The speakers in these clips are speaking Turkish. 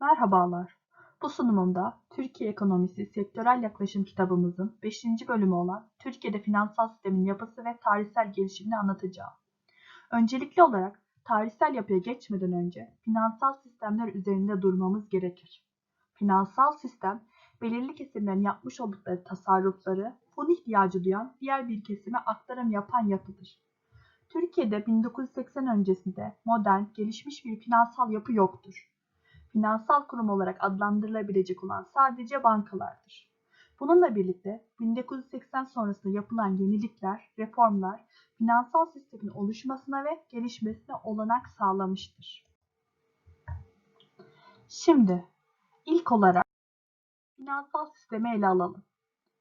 Merhabalar. Bu sunumumda Türkiye Ekonomisi Sektörel Yaklaşım kitabımızın 5. bölümü olan Türkiye'de finansal sistemin yapısı ve tarihsel gelişimini anlatacağım. Öncelikli olarak tarihsel yapıya geçmeden önce finansal sistemler üzerinde durmamız gerekir. Finansal sistem, belirli kesimlerin yapmış oldukları tasarrufları fon ihtiyacı duyan diğer bir kesime aktarım yapan yapıdır. Türkiye'de 1980 öncesinde modern, gelişmiş bir finansal yapı yoktur finansal kurum olarak adlandırılabilecek olan sadece bankalardır. Bununla birlikte 1980 sonrasında yapılan yenilikler, reformlar finansal sistemin oluşmasına ve gelişmesine olanak sağlamıştır. Şimdi ilk olarak finansal sistemi ele alalım.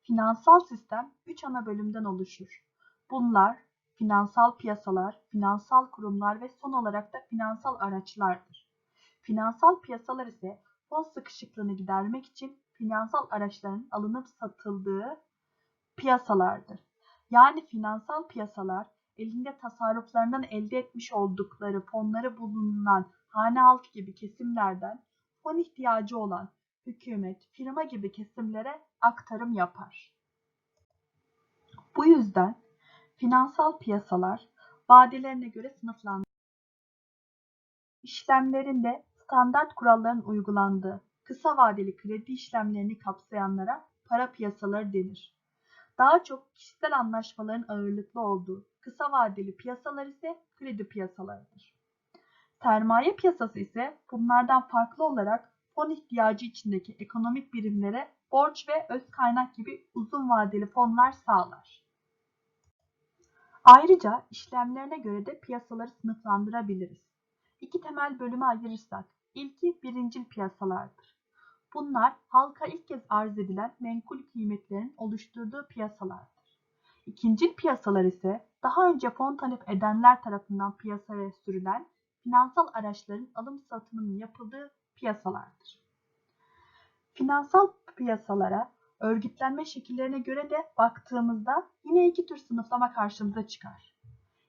Finansal sistem 3 ana bölümden oluşur. Bunlar finansal piyasalar, finansal kurumlar ve son olarak da finansal araçlardır. Finansal piyasalar ise fon sıkışıklığını gidermek için finansal araçların alınıp satıldığı piyasalardır. Yani finansal piyasalar elinde tasarruflarından elde etmiş oldukları fonları bulunan hane halkı gibi kesimlerden fon ihtiyacı olan hükümet, firma gibi kesimlere aktarım yapar. Bu yüzden finansal piyasalar vadelerine göre sınıflandırılır. İşlemlerinde standart kuralların uygulandığı kısa vadeli kredi işlemlerini kapsayanlara para piyasaları denir. Daha çok kişisel anlaşmaların ağırlıklı olduğu kısa vadeli piyasalar ise kredi piyasalarıdır. Sermaye piyasası ise bunlardan farklı olarak fon ihtiyacı içindeki ekonomik birimlere borç ve öz kaynak gibi uzun vadeli fonlar sağlar. Ayrıca işlemlerine göre de piyasaları sınıflandırabiliriz. İki temel bölüme ayırırsak İlki birincil piyasalardır. Bunlar halka ilk kez arz edilen menkul kıymetlerin oluşturduğu piyasalardır. İkincil piyasalar ise daha önce fon talep edenler tarafından piyasaya sürülen finansal araçların alım satımının yapıldığı piyasalardır. Finansal piyasalara örgütlenme şekillerine göre de baktığımızda yine iki tür sınıflama karşımıza çıkar.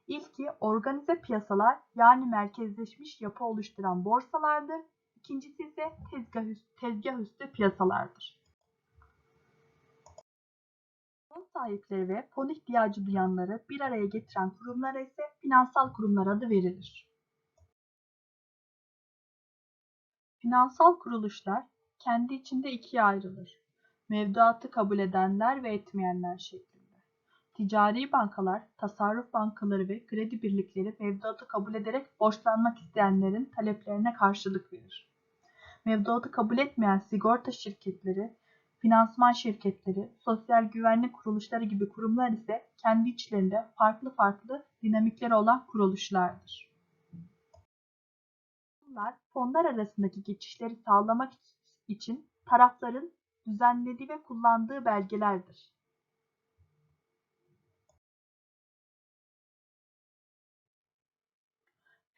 İlki organize piyasalar yani merkezleşmiş yapı oluşturan borsalardır. İkincisi ise tezgah üstü, tezgah üstü piyasalardır. Fon sahipleri ve fon ihtiyacı duyanları bir araya getiren kurumlara ise finansal kurumlar adı verilir. Finansal kuruluşlar kendi içinde ikiye ayrılır. Mevduatı kabul edenler ve etmeyenler şeklinde. Ticari bankalar, tasarruf bankaları ve kredi birlikleri mevduatı kabul ederek borçlanmak isteyenlerin taleplerine karşılık verir. Mevduatı kabul etmeyen sigorta şirketleri, finansman şirketleri, sosyal güvenlik kuruluşları gibi kurumlar ise kendi içlerinde farklı farklı dinamikleri olan kuruluşlardır. Bunlar fonlar arasındaki geçişleri sağlamak için tarafların düzenlediği ve kullandığı belgelerdir.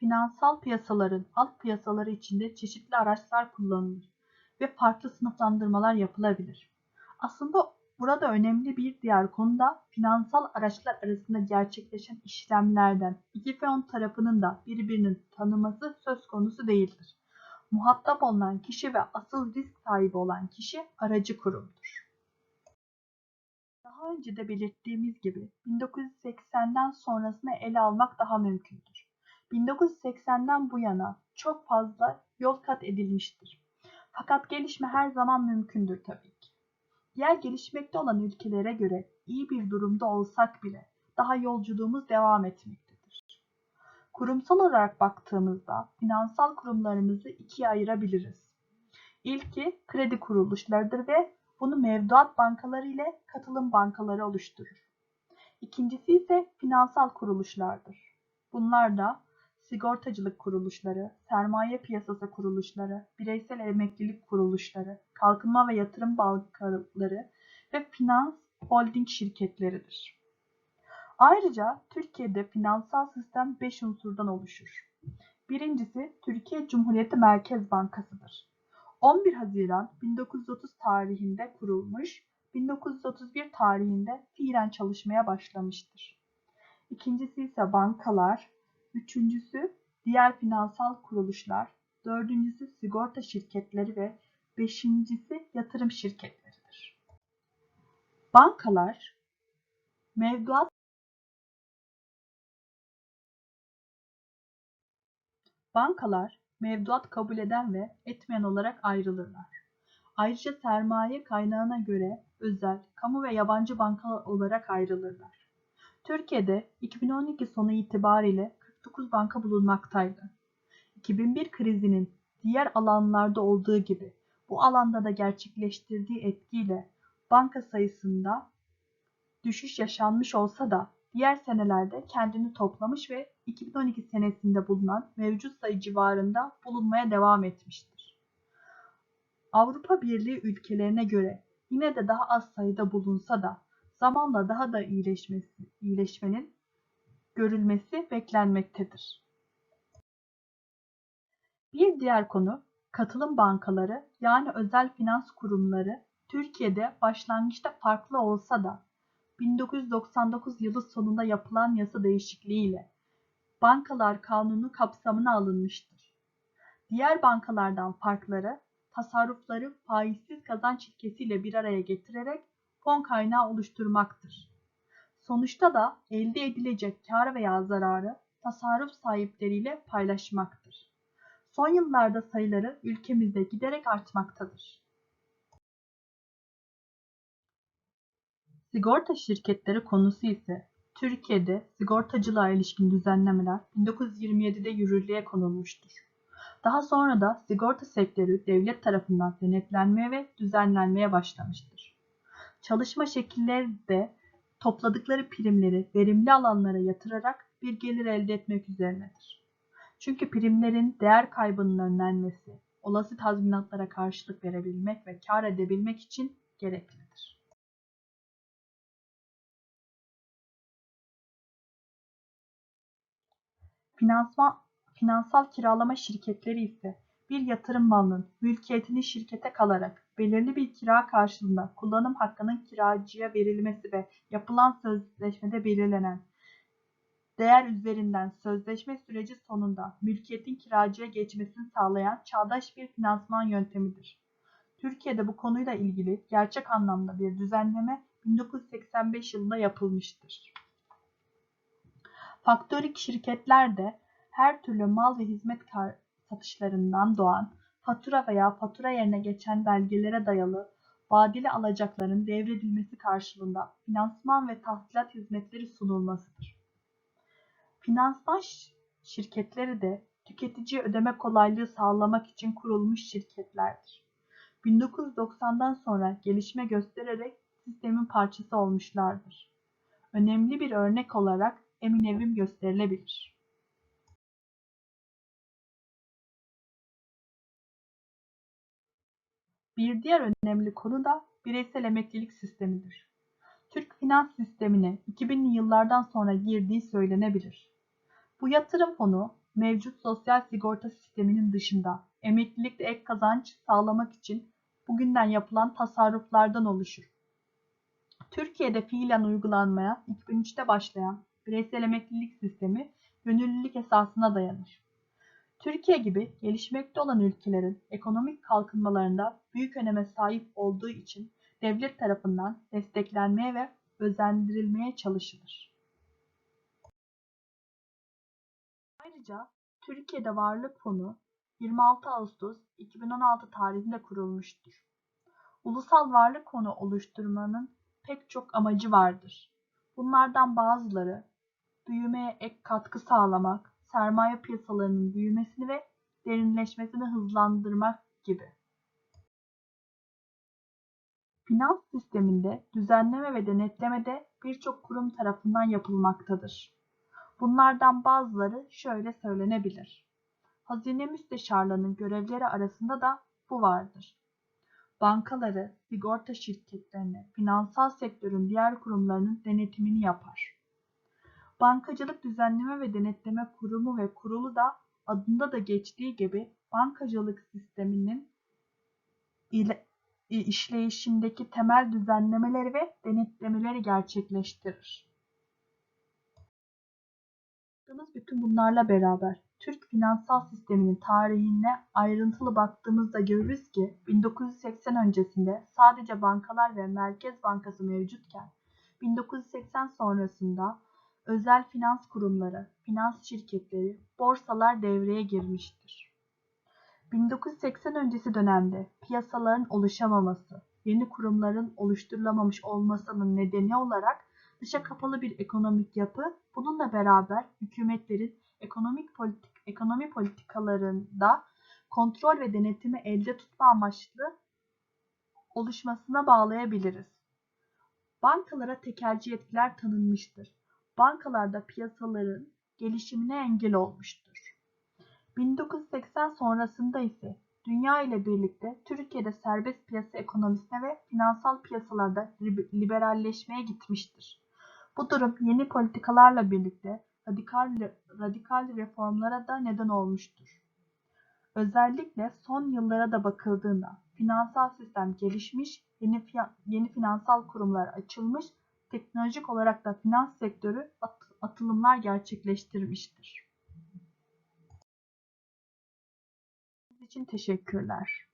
Finansal piyasaların alt piyasaları içinde çeşitli araçlar kullanılır ve farklı sınıflandırmalar yapılabilir. Aslında burada önemli bir diğer konu da finansal araçlar arasında gerçekleşen işlemlerden iki fon tarafının da birbirinin tanıması söz konusu değildir. Muhatap olunan kişi ve asıl risk sahibi olan kişi aracı kurumdur. Daha önce de belirttiğimiz gibi 1980'den sonrasını ele almak daha mümkündür. 1980'den bu yana çok fazla yol kat edilmiştir. Fakat gelişme her zaman mümkündür tabii ki. Diğer gelişmekte olan ülkelere göre iyi bir durumda olsak bile daha yolculuğumuz devam etmektedir. Kurumsal olarak baktığımızda finansal kurumlarımızı ikiye ayırabiliriz. İlki kredi kuruluşlarıdır ve bunu mevduat bankaları ile katılım bankaları oluşturur. İkincisi ise finansal kuruluşlardır. Bunlar da sigortacılık kuruluşları, sermaye piyasası kuruluşları, bireysel emeklilik kuruluşları, kalkınma ve yatırım bankaları ve finans holding şirketleridir. Ayrıca Türkiye'de finansal sistem 5 unsurdan oluşur. Birincisi Türkiye Cumhuriyeti Merkez Bankası'dır. 11 Haziran 1930 tarihinde kurulmuş, 1931 tarihinde fiilen çalışmaya başlamıştır. İkincisi ise bankalar, Üçüncüsü diğer finansal kuruluşlar, dördüncüsü sigorta şirketleri ve beşincisi yatırım şirketleridir. Bankalar mevduat Bankalar mevduat kabul eden ve etmeyen olarak ayrılırlar. Ayrıca sermaye kaynağına göre özel, kamu ve yabancı banka olarak ayrılırlar. Türkiye'de 2012 sonu itibariyle 49 banka bulunmaktaydı. 2001 krizinin diğer alanlarda olduğu gibi bu alanda da gerçekleştirdiği etkiyle banka sayısında düşüş yaşanmış olsa da diğer senelerde kendini toplamış ve 2012 senesinde bulunan mevcut sayı civarında bulunmaya devam etmiştir. Avrupa Birliği ülkelerine göre yine de daha az sayıda bulunsa da zamanla daha da iyileşmesi, iyileşmenin görülmesi beklenmektedir. Bir diğer konu katılım bankaları yani özel finans kurumları Türkiye'de başlangıçta farklı olsa da 1999 yılı sonunda yapılan yasa değişikliğiyle Bankalar Kanunu kapsamına alınmıştır. Diğer bankalardan farkları tasarrufları faizsiz kazanç ilkesiyle bir araya getirerek fon kaynağı oluşturmaktır. Sonuçta da elde edilecek kar veya zararı tasarruf sahipleriyle paylaşmaktır. Son yıllarda sayıları ülkemizde giderek artmaktadır. Sigorta şirketleri konusu ise Türkiye'de sigortacılığa ilişkin düzenlemeler 1927'de yürürlüğe konulmuştur. Daha sonra da sigorta sektörü devlet tarafından denetlenmeye ve düzenlenmeye başlamıştır. Çalışma şekilleri de topladıkları primleri verimli alanlara yatırarak bir gelir elde etmek üzerinedir. Çünkü primlerin değer kaybının önlenmesi, olası tazminatlara karşılık verebilmek ve kar edebilmek için gereklidir. Finansman, finansal kiralama şirketleri ise bir yatırım malının mülkiyetini şirkete kalarak belirli bir kira karşılığında kullanım hakkının kiracıya verilmesi ve yapılan sözleşmede belirlenen değer üzerinden sözleşme süreci sonunda mülkiyetin kiracıya geçmesini sağlayan çağdaş bir finansman yöntemidir. Türkiye'de bu konuyla ilgili gerçek anlamda bir düzenleme 1985 yılında yapılmıştır. Faktörik şirketler de her türlü mal ve hizmet satışlarından doğan fatura veya fatura yerine geçen belgelere dayalı vadeli alacakların devredilmesi karşılığında finansman ve tahsilat hizmetleri sunulmasıdır. Finansman şirketleri de tüketiciye ödeme kolaylığı sağlamak için kurulmuş şirketlerdir. 1990'dan sonra gelişme göstererek sistemin parçası olmuşlardır. Önemli bir örnek olarak emin evim gösterilebilir. Bir diğer önemli konu da bireysel emeklilik sistemidir. Türk finans sistemine 2000'li yıllardan sonra girdiği söylenebilir. Bu yatırım fonu mevcut sosyal sigorta sisteminin dışında emeklilikte ek kazanç sağlamak için bugünden yapılan tasarruflardan oluşur. Türkiye'de fiilen uygulanmaya 2003'te başlayan bireysel emeklilik sistemi gönüllülük esasına dayanır. Türkiye gibi gelişmekte olan ülkelerin ekonomik kalkınmalarında büyük öneme sahip olduğu için devlet tarafından desteklenmeye ve özendirilmeye çalışılır. Ayrıca Türkiye'de Varlık Fonu 26 Ağustos 2016 tarihinde kurulmuştur. Ulusal Varlık Fonu oluşturmanın pek çok amacı vardır. Bunlardan bazıları büyümeye ek katkı sağlamak, sermaye piyasalarının büyümesini ve derinleşmesini hızlandırmak gibi. Finans sisteminde düzenleme ve denetleme de birçok kurum tarafından yapılmaktadır. Bunlardan bazıları şöyle söylenebilir. Hazine müsteşarlığının görevleri arasında da bu vardır. Bankaları, sigorta şirketlerini, finansal sektörün diğer kurumlarının denetimini yapar. Bankacılık Düzenleme ve Denetleme Kurumu ve kurulu da adında da geçtiği gibi bankacılık sisteminin ile işleyişindeki temel düzenlemeleri ve denetlemeleri gerçekleştirir. Bütün bunlarla beraber Türk finansal sisteminin tarihine ayrıntılı baktığımızda görürüz ki 1980 öncesinde sadece bankalar ve Merkez Bankası mevcutken 1980 sonrasında özel finans kurumları, finans şirketleri, borsalar devreye girmiştir. 1980 öncesi dönemde piyasaların oluşamaması, yeni kurumların oluşturulamamış olmasının nedeni olarak dışa kapalı bir ekonomik yapı, bununla beraber hükümetlerin ekonomik politik, ekonomi politikalarında kontrol ve denetimi elde tutma amaçlı oluşmasına bağlayabiliriz. Bankalara tekelci yetkiler tanınmıştır. Bankalarda piyasaların gelişimine engel olmuştur. 1980 sonrasında ise dünya ile birlikte Türkiye'de serbest piyasa ekonomisine ve finansal piyasalarda liberalleşmeye gitmiştir. Bu durum yeni politikalarla birlikte radikal, radikal reformlara da neden olmuştur. Özellikle son yıllara da bakıldığında finansal sistem gelişmiş, yeni, yeni finansal kurumlar açılmış, teknolojik olarak da finans sektörü at, atılımlar gerçekleştirmiştir. için teşekkürler.